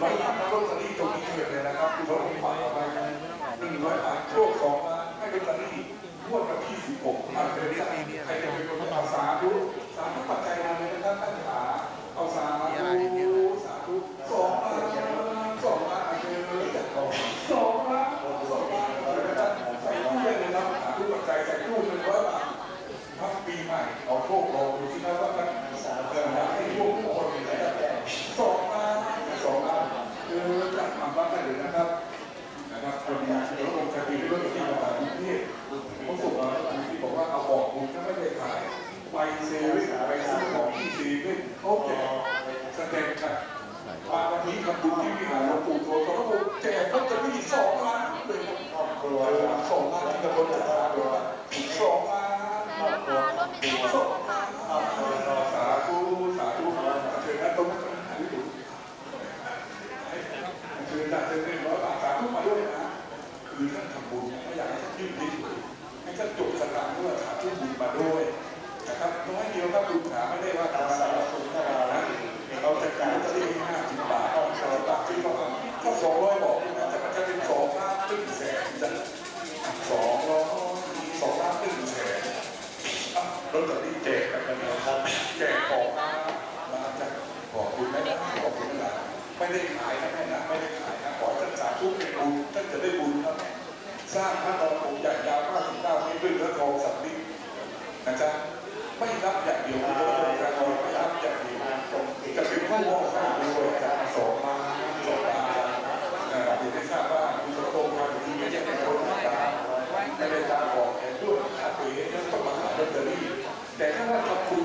เราทำลอตเตอรี่ตรงนเลยนะครับที่เราลงฝากเาไว้หนึ่งร้อยบาทโวคสองล้านให้ลอตเตอรี่งวดวันที่สิบหกมาเดือนนี้ใครจะเป็นคนภาษาดู คือรื่องทำบุญก็อยากให้ยื่นยิ้มให้ก็จบสถางค์ด้วยหาที่บุญมาด้วยนะครับน้อยเดียวก็บุญขาไม่ได้ว่าตามสารสุนทรานะเราจัดการก็ได้ห้าสิบบาทต้องสารบาทที่ก็ถ้าสองร้อยบอกนะแต่มันจะเป็นสองล้านตึ้งแสนจะสองร้อยสองล้านตึ้งแสนรถตอนนี้แจกกันนะครับแจกของมาจากขอบคุณนะครับ ไม่ได้ขายนะแม่นะไม่ได้ขายนะขอท่านสาธุเป็นบุญท่านจะได้บุญครับสร้างพระนอนองค์ใหญ่ยาว59เมตรด้วยพระทองสัมฤทธิ์นะจ๊ะไม่รับอย่างเดียวพระองค์การนไม่รับอย่างเดียวจะเป็นพระวอบให้ด้วยจะสองมาสองมาเดี๋ยวได้ทราบว่าคุณพระองค์การนี้ไม่ใช่เป็นคนธรรมดาไม่ได้ตาบอกแขนด้วยอาเป๋ต้องมาหาลอตเตอรี่แต่ถ้าว่าทบคุณ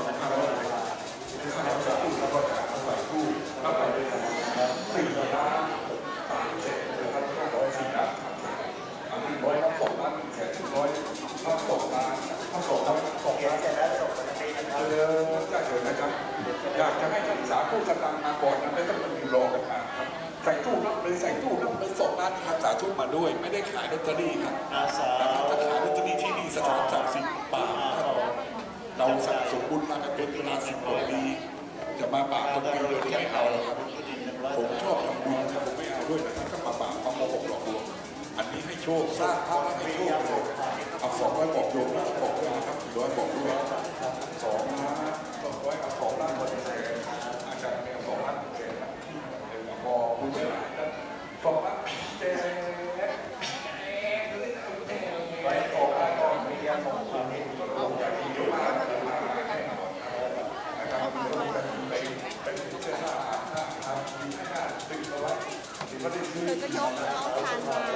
รับเลใส่ตู้รับเลส่งร้านทำสาธุมาด้วย ไม่ได้ขายลอตเตอรี่ครับอาสานะครับถ้าขายลอตเตอรี่ที่นี่สถานสามสิบบาทครับเราสะสมบุญมาเป็นเวลาสิบกว่าปีจะมาบาปตรงนี้เลยไม่เอาครับ ผมชอบทำบุญแต่ผมไม่เอาด้วยนะครับถ้ามาบาปมาโมโหหลอกลวงอันนี้ให้โชคสร้างภาพให้โชคเลยเอาสองร้อยบอกโยมนะบอกด้วยนะครับร้อยบอกด้วยสองนะสองร้อยเอาสองร้านคนใส่ 好惨啊。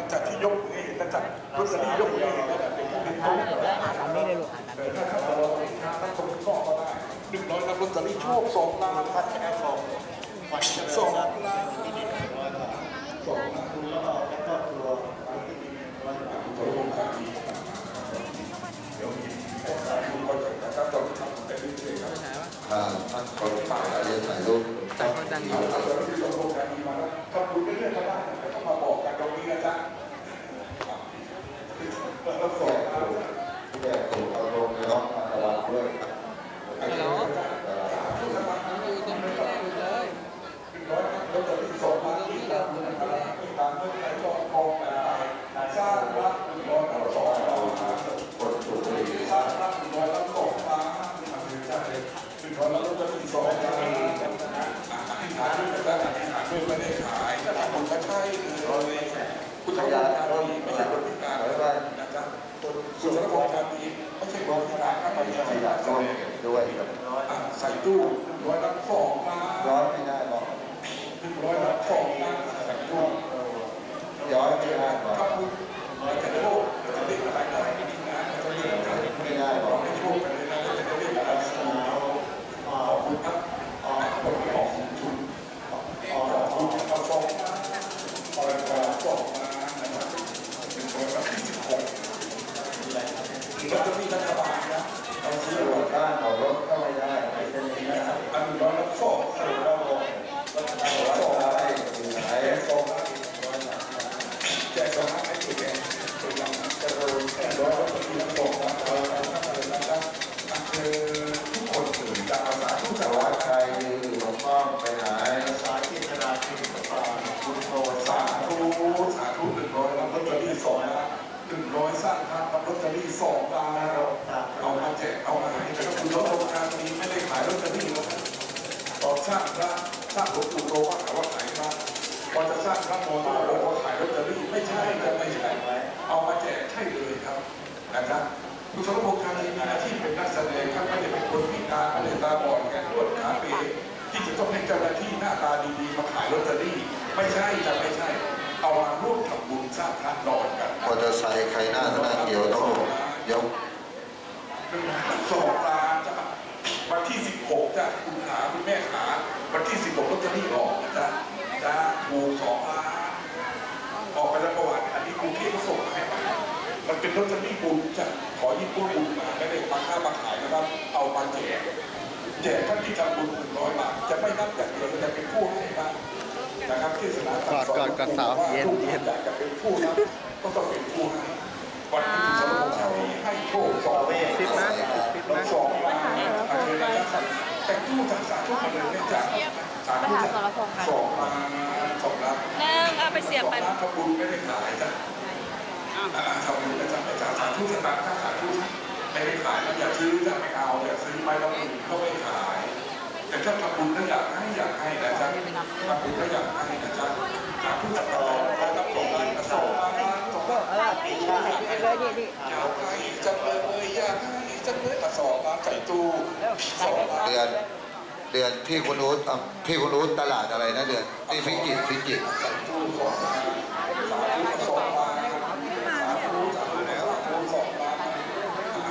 ก็ได้นะตรงนั้นจัดที่ยกให้เห็นนะจ๊ะรถสลียกให้เห็นนะจ๊ะเป็นผู้เป็นผู้แต่ถ้าท่านรอช้าท่านคงก็ก็ได้หนึ่งร้อยรับรถสลีโชคสองล้านพัฒนาของวันเจริญทรัพย์ที่ดินร้อยบาทสองล้านคุณแล้วก็และครอบครัวที่ดินร้อยบารเดี๋ยวมีแค่สายดูก็จะนะครับต้องทำไปเรื่อยๆครับถ้าท่านคนฝ่ายเรียนถ่ายรูปต้องเอาละเราที่เราโครงการนี้มาถ้าคุณไม่เลือกก็ได้แต่ต้องมาบอก ตรงนี้นะจ๊ะแล้วสองล้านแก้ถูกอารมณ์ในห้องระวังด้วยฮัลโหล รร่วมเลยเก็บด้วยครับอะใส่ตู้ร้อยละสองล้านย้อนไม่ได้หรอกหนึ่งร้อยละสองล้านใส่ตู้ย้อนไม่ได้หรอกถ้าคุณเร ตเตอรี่สองล้านหนึ่งร้อยสร้างทางรับลอตเตอรี่สองล้านเราเอามาแจกเอามาให้แต่ก็คือรถโครงการนี้ไม่ได้ขายลอตเตอรี่แล้วตอนสร้างพระสร้างหลวงปู่โตว่าขายว่าขายพระพอจะสร้างพระโมก็บอกว่าขายลอตเตอรี่ไม่ใช่จะไม่ใช่เอามาแจกใช่เลยครับนะครับคุณสมพงษ์การมีอาชีพเป็นนักแสดงครับไม่ได้เป็นคนพิการไม่ได้ตาบอดแขนรวดขาเปที่จะต้องให้เจ้าหน้าที่หน้าตาดีๆมาขายลอตเตอรี่ ไม่ใช่จะไม่ใช่ เอามาร่วมทำบุญสร้างพระนอนกันมอเตอร์ไซค์ใครหน้าหน้าเขียวต้องลงยกสองล้านจ้ะวันที่16จ้ะคุณขาคุณแม่ขาวันที่16ลอตเตอรี่ออกนะจ้ะจ้ะถูกสองล้านออกไปแล้วประวัติอันนี้กรุงเทพก็ส่งมาให้มามันเป็นลอตเตอรี่บุญจ้ะขอยิ่งบุญบุญมาไม่ได้มาค่ามาขายนะครับ เอามาแจกแจกท่านที่ทำบุญหนึ่งร้อยบาทจะไม่นับอย่างเดียวจะเป็นผู้ให้บ้าง นะครับที่สนามการสอนกอดกอดสาวเย็นเย็นอยากจะเป็นผู้รับก็ต้องเป็นผู้ให้วันที่สมองให้โชคสองเวคลิปนะคลิปรถนะสองล้านอาเชิญนะครับแต่ตู้จากสาธุมาเลยไม่จากสาธุจากสองล้านสองล้านหนึ่งเอาไปเสียบไปสองล้านทำบุญไม่ได้ขายจ้ะอ่าทำบุญไม่จ้ะไม่จ่ายสาธุสตางค์ค่าสาธุไม่ได้ขายนะอย่าซื้อจะไม่เอาอย่าซื้อไปแล้วอื่นก็ไม่ขาย แต่ถ้าทำบุญก็อยากให้อยากให้นะจ๊ะทำบุญก็อยากให้นะจ๊ะสาธุสตางค์ร้อยละสองล้านสองล้าสองล้านปีชาติอยากให้จังเลยอยากให้จังเลยอะสองล้าใส่ตู้สองล้าเดือนเดือนพี่คุณอู๊ดอะพี่คุณอู๊ดตลาดอะไรนะเดือนนี่ฟิจิตฟิจิตใส่ตู้สองล้านสาธุสองล้านสาธุสาธุแล้วสาธุสองล้าน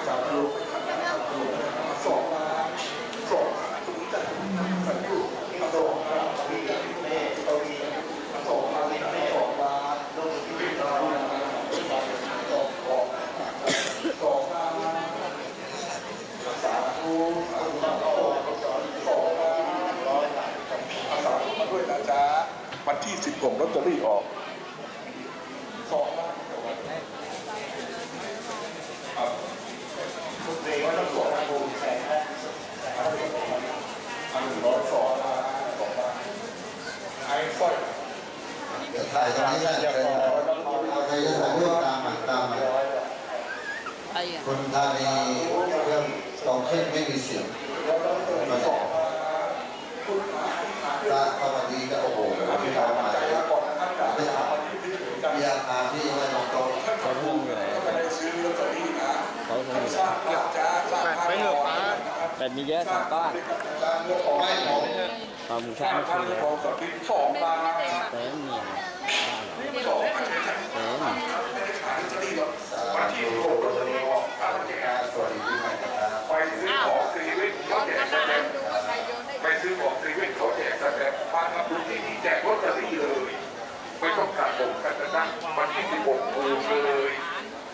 สาธุสองล้านสองล้านตรงนี้จะใส่ตู้ วันที่สิบหกลอตเตอรี่ออกสองล้านอะ คุณเรย์ว่าต้องสวมภูมิแสนนะ อันหนึ่งร้อยสองล้านสองล้านไอ้สร้อย เดี๋ยวถ่ายตรงนี้นะเชิญนะเอาใครจะถ่ายรูปตามมาตามมา ไปอะ คุณธานีเรื่องสองขึ้นไม่มีเสียงมาจากตาสวัสดีก็โอ้โหพี่น้องมาเลยไม่ถามมีอาคารที่ไม่ลงตรง เขาพุ่งอยู่ไหน ไม่ได้ซื้อลอตเตอรี่นะ เขาพุ่งอยู่ไหน สร้างหลักจ้าสร้าง ไปเถอะป้า แต่มีแย่สามบ้าน สร้างเรื่องของ ไม่ผม ความมู ส ชา ร้าง ไม่ ทา คื ง น เรื่ แล้ อง ว ของสัตว์ที่สองล้า แต่ม่มีอะสองไม่ใช่แต่ไม่ได้ขายเตอรี่หรอกสาวันธุที่หกลอตเตอรี่ออกตามแจกสวัสดีปีใหม่นะครับไปซื้อของซีวิตเขาแจกสแตมป์ไปซื้อของซีวิตเขาแจกสแตมป์มาทำบุญที่นี่แจกลอตเตอรี่เลย ไม่ต้องสะสมกันนะวันที่สิบหกถูเลย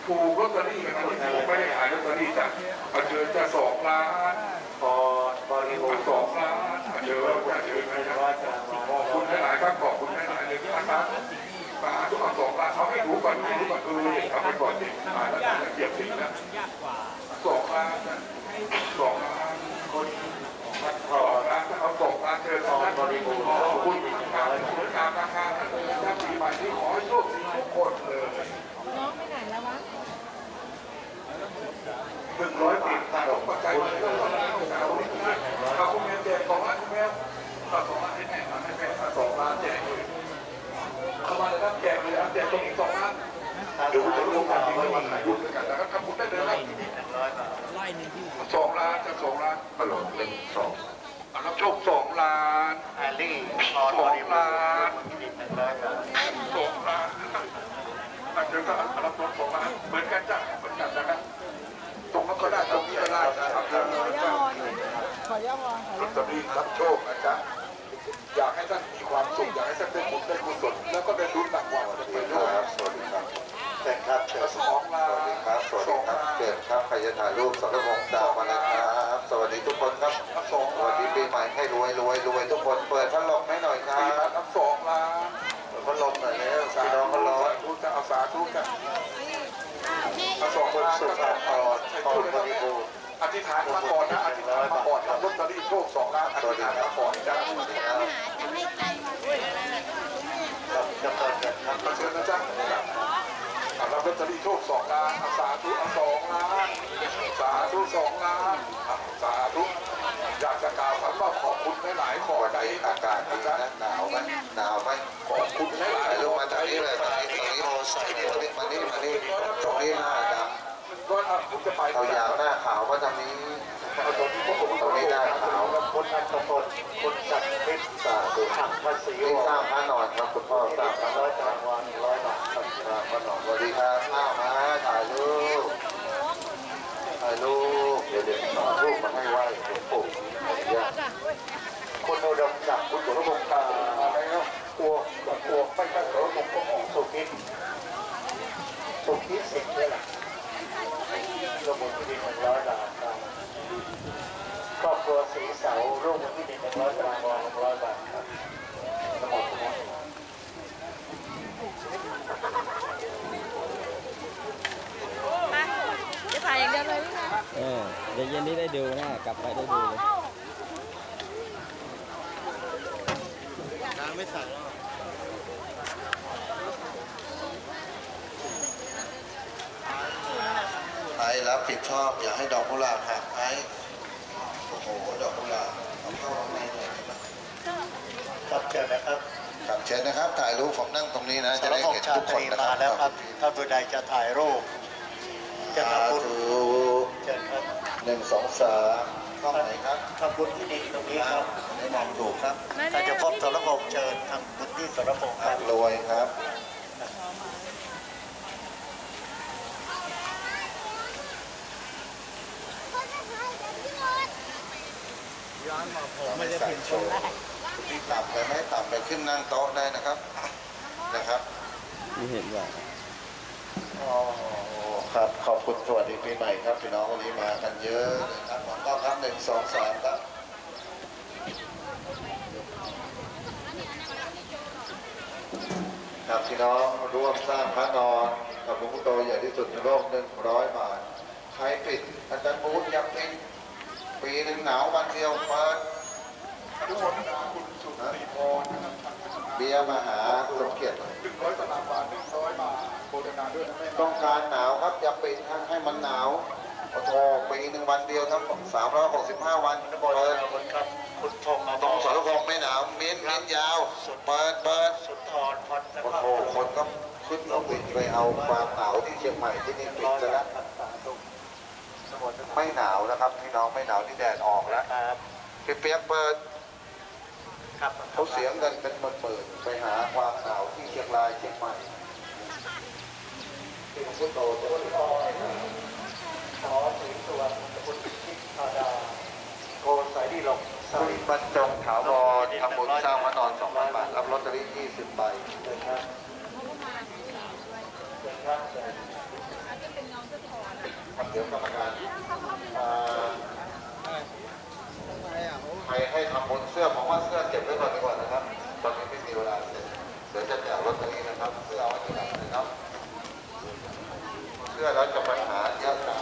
ถูกลอตเตอรี่กันวันที่สิบหกไม่ได้ขายลอตเตอรี่จ้ะมาเจอจะสองล้านพอบริบูรณ์สองล้านมาเจอมาเจอนะครับขอบคุณหลายๆครับขอบคุณหลายๆเลยนะครับมาทุกคนสองล้านเขาให้รู้ก่อนให้รู้ก่อนเออทำไปก่อนเดิมาแล้วจะเหยียบสิงนะสองล้านสองล้านคนสองล้านถ้าเขาสองล้านเจอสองล้านบริบูรณ์ขอบคุณครับสวยงามราคาท่านเลยถ้าปีใหม่นี้ขอให้โชคดีทุกคนเลย น้องไปไหนแล้ววะหนึ่งร้อยบาทตามปัจจัยเลยก็ต้องรักษาไว้นะถ้าคุณแม่แจกสองล้านคุณแม่ถ้าสองล้านให้แม่ให้แม่ถ้าสองล้านแจกเลยเข้ามาเลยครับแจกเลยครับแจกตรงอีกสองล้านเดี๋ยวจะร่วมกันที่วันถ่ายรูปด้กันนะครับทำบุญได้เลยครับหนึ่งสองล้านจะสองล้านตลอดเลยสองรับโชคสองล้านแอลลี่พองร้าทสองล้าน อะเดี๋ยวก็รับโชคสองล้านเหมือนกันจ้ะเหมือนกันนะครับตรงนั้นก็ได้ตรงนี้ก็ได้นะครับขอย่อหน่อยขอย่อมองขอลอตเตอรี่รับโชคนะจ๊ะอยากให้ท่านมีความสุขอยากให้ท่านได้บุญได้กุศลแล้วก็ได้รุ้นรางวัลกันไปด้วยครับสวัสดีครับเชิญครับเชิญสองลาสวัสดีครับสวัสดีครับเชิญครับใครจะถ่ายรูปสารพงษ์ดาวมาเลยครับสวัสดีทุกคนครับสวัสดีปีใหม่ให้รวยรวยรวยทุกคนเปิดพัดลมให้หน่อยครัปีมาบทั้งสองล้าน พัดลมหน่อยแล้วพี่น้องเขาร้อนทุกจะเอาสาธุกันเอาสองคุณล้านสุก็ภาได้พรพรบริบูรณ์อธิษฐานมาก่อนนะอธิษฐานมาก่อนรับลอตเตอรี่โชคสองล้านอธิษฐานมาก่อนจ้ะสวัสดีครจำนวนเงินครับมาเชิญนะจ๊ะเอาลอตเตอรี่โชคสองล้านสาธุสองล้านสาธุสองล้านสาธุ อยากจะกล่าวคำว่าขอบคุณหลายๆขอใจอากาศดีนะหนาวไหมหนาวไหมขอบคุณหลายๆถ่ายรูปมาจากนี้เลยตรงนี้ตรงนี้ตอนนี้มานี่มานี่ตรงนี้หน้าดก็เอาคุณจะไปำเอายาวหน้าขาวก็ตรงนี้เอาตรงนี้ตรงนี้หน้าขาวคุณอัตพลคุณศักดิ์ฤทธิ์สาธุหักภาษีนี่วสร้างพระนอนครับคุณพ่อสร้างพระนร้อนยตาทร้อยบาทสร้างพระนอนสวัสดีครับอ้าวมาถ่ายรูปถ่ายรูปเดี๋ยวเดี๋ยวเอารูปมาให้ไหว้หลวงปู่ เนี่ยคุณอุดมศักดิ์คุณสุรพงศ์ตาแล้วตัวตัวไม่ใช่สุรพงศ์ก็ของสุขิตสุขิตเสิทธิ์นี่แหละร่วมบุญที่ดินหนึ่งร้อยบาทครับครอบครัวสีเสาร่วมที่ดินหนึ่งร้อยตารางวาหนึ่งร้อยบาทครับทั้งหมดทั้งหมาจะถ่ายอย่างเดียวเลยนี่นะเออเดี๋ยวเย็นนี้ได้ดูนะกลับไปได้ดูเลยน้ำไม่สั่งแล้ว ไอ้ รับผิดชอบอย่าให้ดอกกุหลาบหักไอ้โอ้โหดอกกุหลาบเอาเข้าข้างในหน่อยได้ไหมครับเชิญนะครับครับเชิญนะครับ ถ่ายรูปผมนั่งตรงนี้นะสจะรได้พงเห็นษ์ชาทุกตคนรีนะคมารับแล้วครับถ้าผู้ใดจะถ่ายรูป จะสาทำบุญธุเชิญครับหนึ่งสองสามห้องไหนครับทำบุญที่ดินตรงนี้ครับได้มองถูกครับมาถ้าเร็จะวพบสรพงษ์เชิญทำบุญที่สรพงษ์ครับรวยครับ ไม่ได้พิมพ์โชว์ที่ต่ำไปไหมต่ำไปขึ้นนั่งโต๊ะได้นะครับนะครับนี่เห็นว่าอ๋อครับขอบคุณสวัสดีปีใหม่ครับพี่น้องวันนี้มากันเยอะเลยครับหมอก็ครับหนึ่งสองสามครับพี่น้องร่วมสร้างพระนอนกับหลวงปู่โตใหญ่ที่สุดในโลกหนึ่งร้อยบาทใครปิดอาจารย์บูธอยังปิด ปีหนึ่งหนาววันเดียวเปิดอนุโมทนาคุณสุริพรนะครับทางพัฒนาเบียร์มาหาสมเกียรติหนึ่งร้อยตารางวาหนึ่งร้อยบาทโฆษณาด้วยนะแม่ต้องการหนาวครับอย่าปิดให้ให้มันหนาวโอ้โหปีหนึ่งวันเดียวทั้งสามร้อยหกสิบห้าวันเปิดคุณครับคุณทงมาตรงสรพงษ์ไม่หนาวเม้นเม้นยาวเปิดเปิดสุนทรพรนโอ้ครโหคนก็ขึ้นลงบินไปเอาความหนาวที่เชียงใหม่ที่นี่ปิดซะแล้ว ไม่หนาวนะครับพี่น้องไม่หนาวที่แดดออกแล้วครับพี่เปียกเปิดครับเขาเสียเงินเป็นหมื่นๆไปหาความหนาวที่เชียงรายเชียงใหม่ที่หลวงพ่อโตจะพูดต่อขอถึงตัวคุณคิดธาดาโกสายดีลงสาคุยณบรรจงถาวรทำบุญสร้างมานอนสองพันบาทรับลอตเตอรี่ยี่สิบใบเลยครับเลยครับ เดี๋ยวกรรมการใครให้ทำบนเสื้อผมว่าเสื้อเก็บไว้ก่อนดีกว่านะครับ ตอนนี้ไม่มีเวลาเสร็จเดี๋ยวจะแจกรถตเตอรี่นะครับ เสื้อเอาไว้ที่หลังนะครับ เสื้อแล้วจะปัญหาเยอะจัง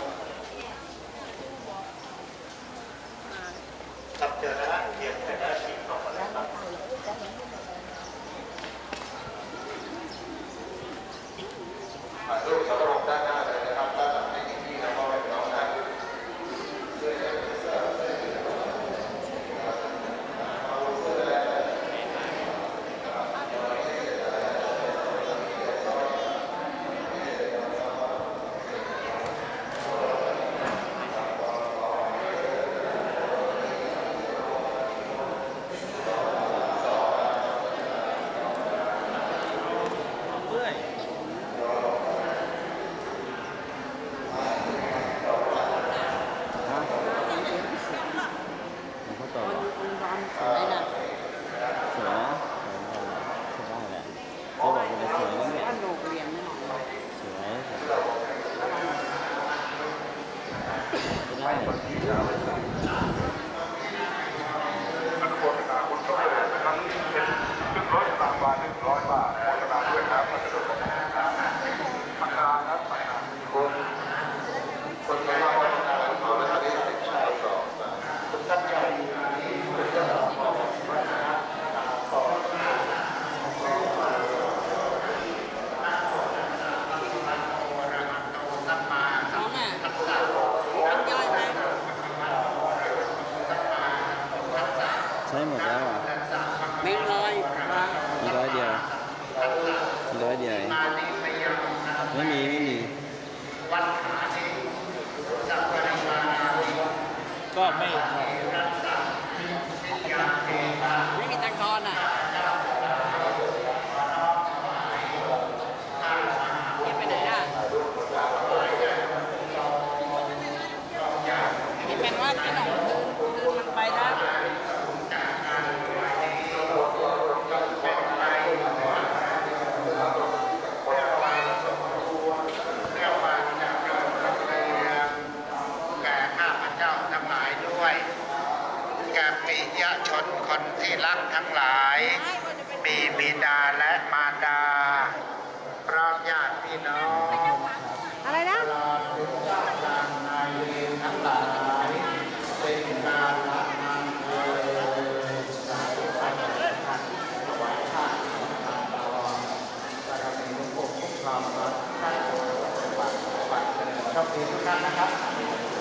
来了。 ความรักใกล้นปัจบัติญโชคดีทุกท่านนะครับ